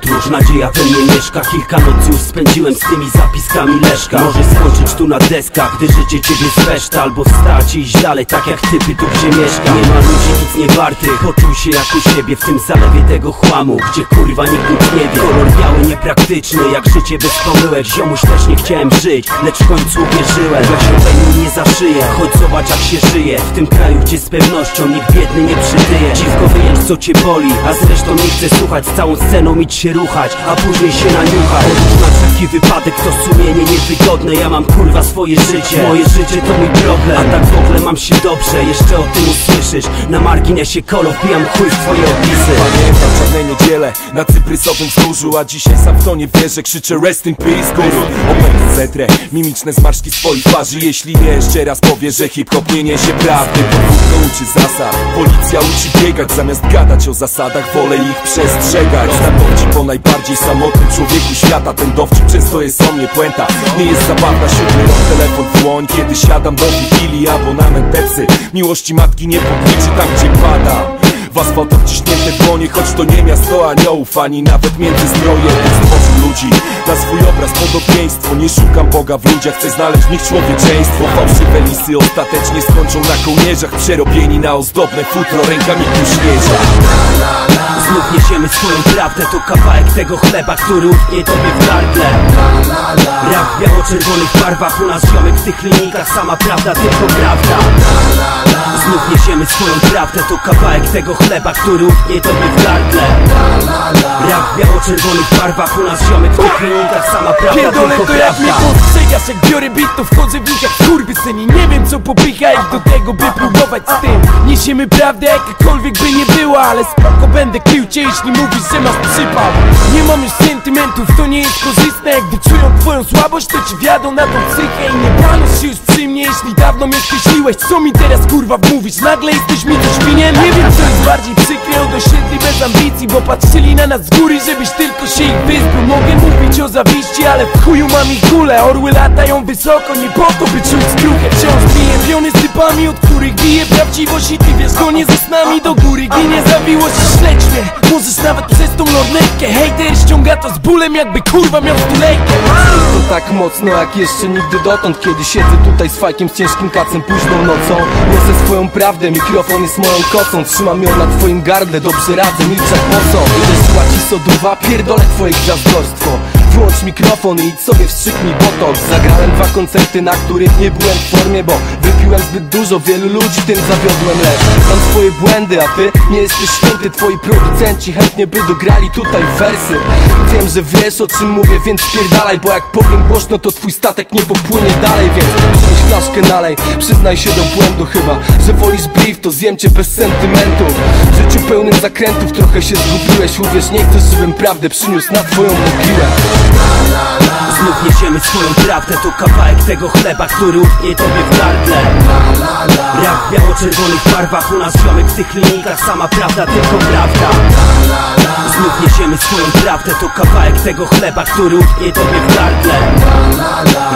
tu Nadzieja we mnie mieszka. Kilka nocy już spędziłem z tymi zapiskami Leszka. Może skończyć tu na deskach Gdy życie ciebie zweszta Albo wstać i iść dalej Tak jak typy tu gdzie mieszka. Nie ma ludzi nic nie wartych Poczuj się jak u siebie W tym zalewie tego chłamu Gdzie kurwa nikt nic nie wie. Kolor biały niepraktyczny Jak życie bez pomyłek. Ziomuś też nie chciałem żyć Lecz w końcu uwierzyłem. Ja się weźmie nie za szyję Chodź zobacz jak się żyje. W tym kraju gdzie z pewnością nikt biedny nie przytyje. Dziwko wyjęć co cię boli A zresztą nie chcę słuchać. Z całą sceną idź się A później się naniuchać. Na wszelki wypadek to sumienie niewygodne. Ja mam kurwa swoje życie. Moje życie to mój problem. A tak w ogóle mam się dobrze. Jeszcze o tym usłyszysz. Na marginesie kolo wbijam chuj w twoje opisy Niedziele na cyprysowym wzgórzu A dzisiaj sam w to nie wierzę, krzyczę rest in peace guru. Opęd zetrę, mimiczne zmarszki swoich twarzy. Jeśli nie jeszcze raz powie, że hip-hop nie niesie prawdy Podwórko uczy zasad, policja uczy biegać Zamiast gadać o zasadach, wolę ich przestrzegać. Na dowcip najbardziej samotnym człowieku świata. Ten dowcip często jest o mnie puenta. Nie jest zabawna, siódmy rok, telefon w dłoń. Kiedy siadam do wigilii, abonament Pepsy Miłości matki nie podliczy tam, gdzie pada w asfalt odciśnięte dłonie, choć to nie miasto aniołów Ani nawet międzyzdroje Bóg stworzył ludzi na swój obraz podobieństwo. Nie szukam Boga w ludziach, chcę znaleźć w nich człowieczeństwo. Fałszywe lisy ostatecznie skończą na kołnierzach Przerobieni na ozdobne futro rękami kuśnierza Znów niesiemy swoją prawdę To kawałek tego chleba, który utknie tobie w gardle Rap w biało-czerwonych barwach U nas ziomek w tych linijkach Sama prawda, tylko prawda Niesiemy swoją prawdę To kawałek tego chleba, który utknie tobie w gardle. Rap w biało-czerwonych barwach U nas ziomek w tych linijkach Sama prawda, Pierdolę tylko to jak mnie postrzegasz Jak biorę bit to wchodzę w nich jak kurwysyni Nie wiem co popycha ich do tego by próbować z tym. Niesiemy prawdę jakakolwiek by nie była Ale spoko będę krył cię jeśli mówisz, że masz przypał. Nie mam już sentymentów, to nie jest korzystne. Gdy czują twoją słabość to ci wiadą na tą psychę I nie panusz się już przy mnie jeśli dawno mnie skreśliłeś Co mi teraz kurwa wmówisz? Nagle jesteś mi coś winien? Nie wiem co jest bardziej przykre od osiedli bez ambicji Bo patrzyli na nas z góry, żebyś tylko się ich wyzbył. Mogę mówić o zawiści, ale w chuju mam ich kulę Orły latają wysoko, nie po to by czuć skruchę. Wciąż biję piony z typami, od których bije prawdziwość I ty wiesz, gonie ze snami do góry. Ginie zawiłość, śledź mnie Możesz nawet przez tą lornetkę. Hejter ściąga to z bólem, jakby kurwa miał stulejkę. To tak mocno jak jeszcze nigdy dotąd. Kiedy siedzę tutaj z fajkiem, z ciężkim kacem późną nocą. Niosę swoją prawdę, mikrofon jest moją kocą Trzymam ją na twoim gardle, dobrze radzę, milczę jak mocą Idę spłaci sodówa, pierdolę twoje gwiazdorstwo. Wyłącz mikrofon i idź sobie wstrzyknij botox. Zagrałem dwa koncerty, na których nie byłem w formie Bo wypiłem zbyt dużo, wielu ludzi tym zawiodłem Lecz mam swoje błędy, a ty nie jesteś święty. Twoi producenci chętnie by dograli tutaj wersy. Wiem, że wiesz o czym mówię, więc pierdalaj Bo jak powiem głośno, to twój statek nie popłynie dalej Więc weź flaszkę nalej, przyznaj się do błędu chyba Że wolisz brief, to zjem cię bez sentymentu. W życiu pełnym zakrętów trochę się zgubiłeś Uwierz, nie chcesz, żebym prawdę przyniósł na twoją mogiłę Znów niesiemy swoją prawdę To kawałek tego chleba, który utknie tobie w gardle. Rap w biało-czerwonych barwach U nas ziomek w tych linijkach Sama prawda, tylko prawda. Znów niesiemy swoją prawdę To kawałek tego chleba, który utknie tobie w gardle.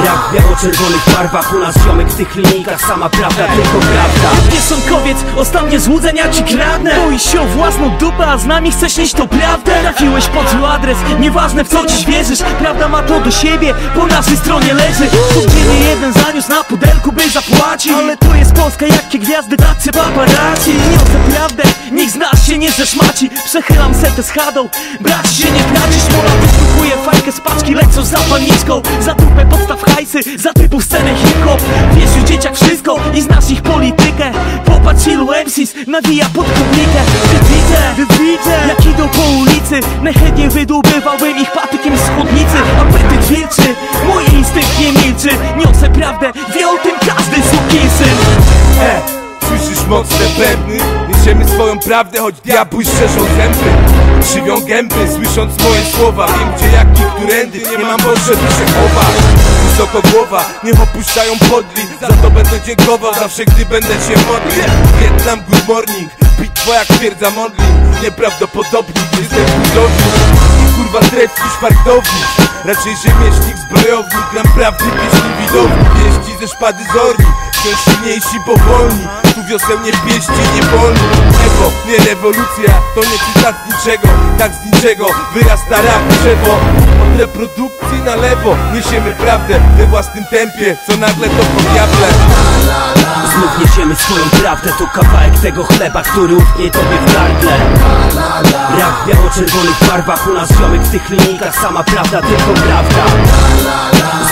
Rap w biało-czerwonych barwach U nas ziomek w tych linijkach Sama prawda, tylko prawda. Kieszonkowiec, ostatnie złudzenia ci kradnę. Boisz się o własną dupę, a z nami chcesz nieść to prawdę. Trafiłeś pod zły adres, nieważne w co dziś wierzysz. Prawda ma to do siebie, po naszej stronie leży. Codziennie jeden zaniósł na pudelku, by zapłacić. Ale to jest Polska, jakie gwiazdy, tacy paparazzi. Niosę prawdę, nikt z nas się nie zeszmaci. Przechylam setę z chadą, brać się nie tracisz. Mola wystukuje fajkę z paczki, lecą za paniczką Za dupę podstaw hajsy, za typu scenę hip-hop. Wiesz już dzieciak wszystko i znasz ich politykę. Popatrz ilu MCs nawija pod publikę. Widzę, widzę, jak idą po ulicy. Najchętniej wydłubywałbym ich patykiem z wilczy, mój instynkt nie milczy. Niosę prawdę, wie o tym każdy syn. E, słyszysz mocne bębny? Niesiemy swoją prawdę, choć diabły szczerzą zęby. Krzywią gęby, słysząc moje słowa. Wiem gdzie, jak którędy, nie mam potrzeby się chować. Wysoko głowa, niech opuszczają podli. Za to będę dziękował zawsze, gdy będę się modlił. Wietnam, good morning, bitwa jak twierdza modlin Nieprawdopodobnie jestem budownik kurwa trefki szwartownik Raczej rzemieślnik, zbrojownik Gram prawdy, pieśni widownik Wieści ze szpady zorni wciąż silniejsi, powolni Tu wiosennie pieści nie wolni. Ewo, nie rewolucja, to nie cytat niczego. Tak z niczego wyrasta rap drzewo reprodukcji na lewo Niesiemy prawdę we własnym tempie Co nagle to po diable Znów niesiemy swoją prawdę To kawałek tego chleba, który utknie tobie w gardle. Rap w biało-czerwonych barwach U nas ziomek w tych linijkach Sama prawda, tylko prawda.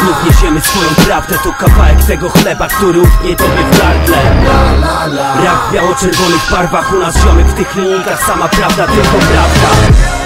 Znów niesiemy swoją prawdę To kawałek tego chleba, który utknie tobie w gardle. Rap w biało-czerwonych barwach U nas ziomek w tych linijkach Sama prawda, tylko prawda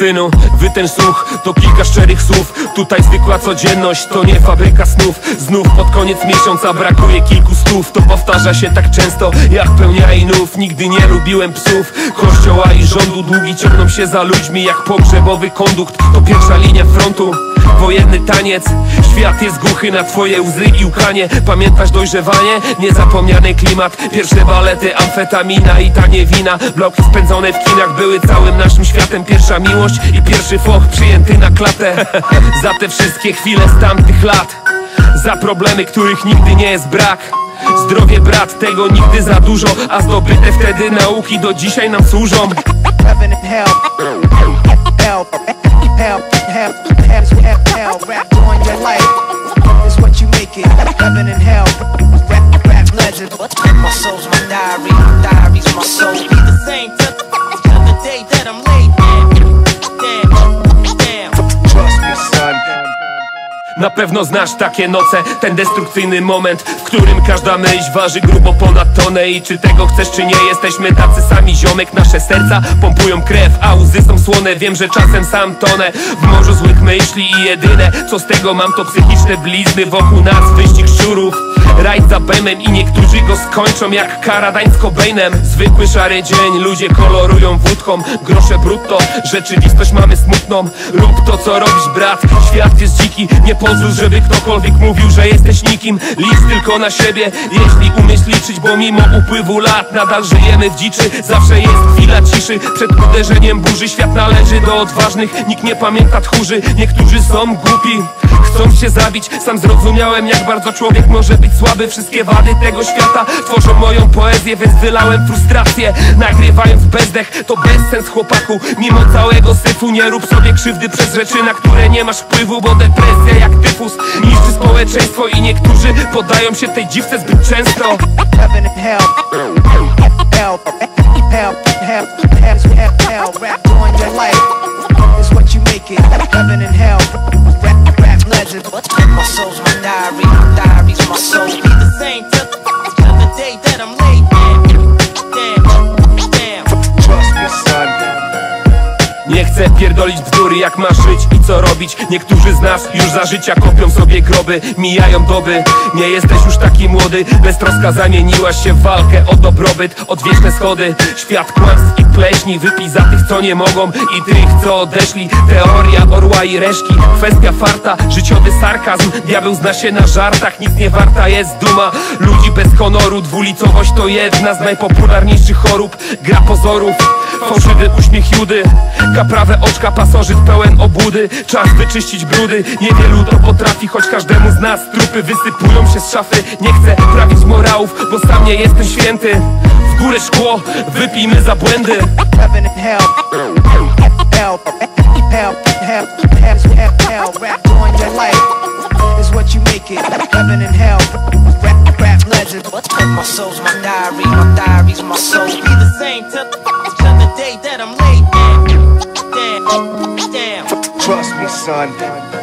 Synu, wytęż słuch, to kilka szczerych słów. Tutaj zwykła codzienność, to nie fabryka snów. Znów pod koniec miesiąca brakuje kilku stów. To powtarza się tak często, jak pełnia inów Nigdy nie lubiłem psów Kościoła i rządu. Długi ciągną się za ludźmi Jak pogrzebowy kondukt, to pierwsza linia frontu Wojenny taniec, świat jest głuchy na twoje łzy i łkanie. Pamiętasz dojrzewanie? Niezapomniany klimat. Pierwsze balety, amfetamina i tanie wina Bloki spędzone w kinach były całym naszym światem. Pierwsza miłość i pierwszy foch przyjęty na klatę. Za te wszystkie chwile z tamtych lat. Za problemy, których nigdy nie jest brak. Zdrowie brat, tego nigdy za dużo. A zdobyte wtedy nauki do dzisiaj nam służą hell. Hell, hell, hell, hell, rap on your life is what you make it. Heaven and hell, rap, rap legend. My soul's my diary, my diary's my soul. Be the same till the day that I'm Na pewno znasz takie noce, ten destrukcyjny moment W którym każda myśl waży grubo ponad tonę I czy tego chcesz czy nie, jesteśmy tacy sami Ziomek, nasze serca pompują krew, a łzy są słone Wiem, że czasem sam tonę w morzu złych myśli I jedyne co z tego mam to psychiczne blizny Wokół nas wyścig szczurów Rajd za bemem i niektórzy go skończą jak Karadań z Zwykły szary dzień, ludzie kolorują wódką. Grosze brutto, rzeczywistość mamy smutną. Rób to co robisz brat, świat jest dziki Nie pozwól, żeby ktokolwiek mówił, że jesteś nikim. Licz tylko na siebie, jeśli umiesz liczyć Bo mimo upływu lat nadal żyjemy w dziczy. Zawsze jest chwila ciszy. Przed uderzeniem burzy Świat należy do odważnych, nikt nie pamięta tchórzy. Niektórzy są głupi, chcą się zabić Sam zrozumiałem jak bardzo człowiek może być słaby. Wszystkie wady tego świata tworzą moją poezję Więc wylałem frustrację, nagrywając bezdech. To bezsens chłopaku, mimo całego syfu. Nie rób sobie krzywdy przez rzeczy, na które nie masz wpływu Bo depresja jak tyfus niszczy społeczeństwo I niektórzy podają się tej dziwce zbyt często Nie chcę pierdolić bzdury jak masz żyć i co robić. Niektórzy z nas już za życia kopią sobie groby Mijają doby, nie jesteś już taki młody Beztroska zamieniłaś się w walkę o dobrobyt Odwieczne schody, świat kłamstw i pleśni Wypij za tych co nie mogą i tych co odeszli. Teoria orła i reszki, kwestia farta Życiowy sarkazm, diabeł zna się na żartach Nic nie warta jest duma. Ludzi bez honoru Dwulicowość to jedna z najpopularniejszych chorób. Gra pozorów, fałszywy uśmiech Judy. Kaprawe oczka, pasożyt pełen obłudy. Czas wyczyścić brudy. Niewielu to potrafi, choć każdemu z nas Trupy wysypują się z szafy. Nie chcę prawić morałów, bo sam nie jestem święty. W górę szkło, wypijmy za błędy. My soul's my diary, my diary's my soul. Be the same time